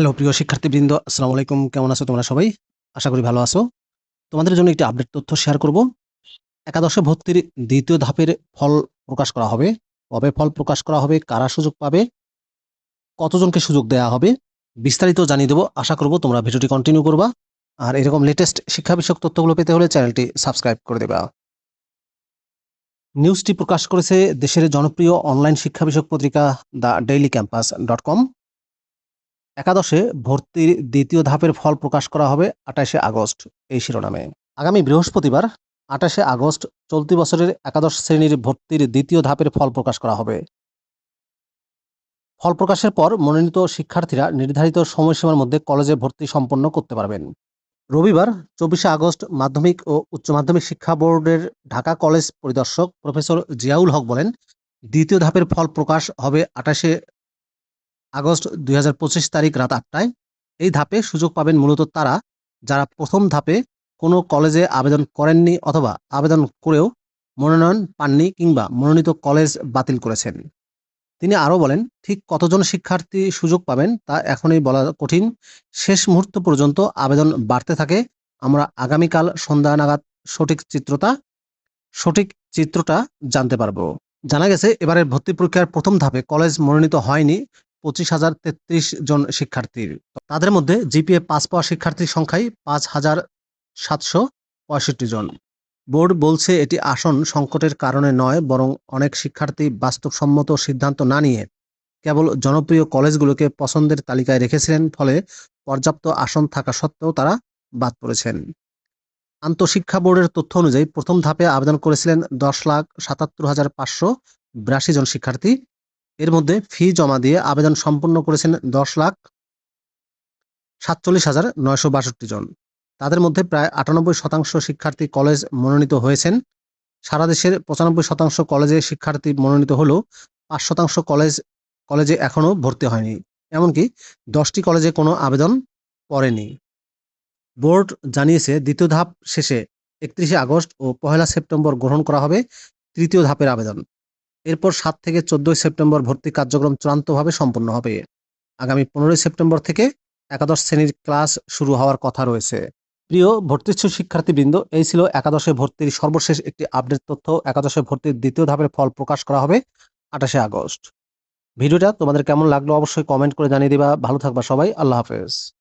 Hello, প্রিয় শিক্ষার্থীবৃন্দ, আসসালামু আলাইকুম। কেমন আছো তোমরা সবাই? আশা করি ভালো আছো। তোমাদের জন্য একটি আপডেট তথ্য শেয়ার করব। একাদশে ভর্তির দ্বিতীয় ধাপের ফল প্রকাশ করা হবে। কবে ফল প্রকাশ করা হবে? কারা সুযোগ পাবে? কতজনকে সুযোগ দেওয়া হবে? বিস্তারিত জানিয়ে দেবো। আশা করব তোমরা ভিডিওটি কন্টিনিউ করবা। আর এরকম লেটেস্ট শিক্ষা বিষয়ক তথ্যগুলো পেতে হলে চ্যানেলটি সাবস্ক্রাইব করে দেবা। নিউজটি প্রকাশ করেছে দেশের জনপ্রিয় অনলাইন শিক্ষা বিষয়ক পত্রিকা the Daily Campus dot com একাদশে ভর্তির দ্বিতীয় ধাপের ফল প্রকাশ করা হবে আঠাশে আগস্ট এই শিরোনামে। আগামী বৃহস্পতিবার আঠাশে আগস্ট চলতি বছরের একাদশ শ্রেণির ভর্তির দ্বিতীয় ধাপের ফল প্রকাশ করা হবে। ফল প্রকাশের পর মনোনীত শিক্ষার্থীরা নির্ধারিত সময়সীমার মধ্যে কলেজে ভর্তি সম্পন্ন করতে পারবেন। রবিবার চব্বিশে আগস্ট মাধ্যমিক ও উচ্চ মাধ্যমিক শিক্ষা বোর্ডের ঢাকা কলেজ পরিদর্শক প্রফেসর জিয়াউল হক বলেন, দ্বিতীয় ধাপের ফল প্রকাশ হবে আঠাশে আগস্ট দুই হাজার পঁচিশ তারিখ রাত আটটায় এই ধাপে সুযোগ পাবেন মূলত তারা যারা প্রথম ধাপে কোনো কলেজে আবেদন করেননি অথবা আবেদন করেও মনোনয়ন পাননি কিংবা মনোনীত কলেজ বাতিল করেছেন। তিনি আরও বলেন, ঠিক কতজন শিক্ষার্থী সুযোগ পাবেন তা এখনই বলা কঠিন। শেষ মুহূর্ত পর্যন্ত আবেদন বাড়তে থাকে। আমরা আগামীকাল সন্ধ্যা নাগাদ সঠিক চিত্রতা, সঠিক চিত্রটা জানতে পারব। জানা গেছে, এবারের ভর্তি পরীক্ষার প্রথম ধাপে কলেজ মনোনীত হয়নি পঁচিশ হাজার তেত্রিশ জন শিক্ষার্থীর। তাদের মধ্যে জিপিএ পাস পাওয়া শিক্ষার্থীর সংখ্যাই পাঁচ হাজার সাতশো পঁয়ষট্টি জন। বোর্ড বলছে এটি আসন সংকটের কারণে নয়, বরং অনেক শিক্ষার্থী বাস্তবসম্মত সিদ্ধান্ত না নিয়ে কেবল জনপ্রিয় কলেজগুলোকে পছন্দের তালিকায় রেখেছিলেন, ফলে পর্যাপ্ত আসন থাকা সত্ত্বেও তারা বাদ পড়েছেন। আন্তঃশিক্ষা বোর্ডের তথ্য অনুযায়ী প্রথম ধাপে আবেদন করেছিলেন দশ লাখ সাতাত্তর হাজার পাঁচশো বিরাশি জন শিক্ষার্থী। এর মধ্যে ফি জমা দিয়ে আবেদন সম্পন্ন করেছেন দশ লাখ সাতচল্লিশ হাজার নয়শো বাষট্টি জন। তাদের মধ্যে প্রায় আটানব্বই শতাংশ শিক্ষার্থী কলেজ মনোনীত হয়েছেন। সারা দেশের পঁচানব্বই শতাংশ কলেজে শিক্ষার্থী মনোনীত হলেও পাঁচ শতাংশ কলেজ, কলেজে এখনও ভর্তি হয়নি। এমনকি দশটি কলেজে কোনো আবেদন পড়েনি বোর্ড জানিয়েছে, দ্বিতীয় ধাপ শেষে একত্রিশে আগস্ট ও পহেলা সেপ্টেম্বর গ্রহণ করা হবে তৃতীয় ধাপের আবেদন। এরপর সাত থেকে চোদ্দই সেপ্টেম্বর ভর্তি কার্যক্রম চূড়ান্তভাবে সম্পন্ন হবে। আগামী পনেরোই সেপ্টেম্বর থেকে একাদশ শ্রেণির ক্লাস শুরু হওয়ার কথা রয়েছে। প্রিয় ভর্তিচ্ছু শিক্ষার্থীবৃন্দ, এই ছিল একাদশে ভর্তির সর্বশেষ একটি আপডেট তথ্য। একাদশে ভর্তির দ্বিতীয় ধাপের ফল প্রকাশ করা হবে আঠাশে আগস্ট। ভিডিওটা তোমাদের কেমন লাগল অবশ্যই কমেন্ট করে জানিয়ে দিবা। ভালো থাকবা সবাই। আল্লাহ হাফেজ।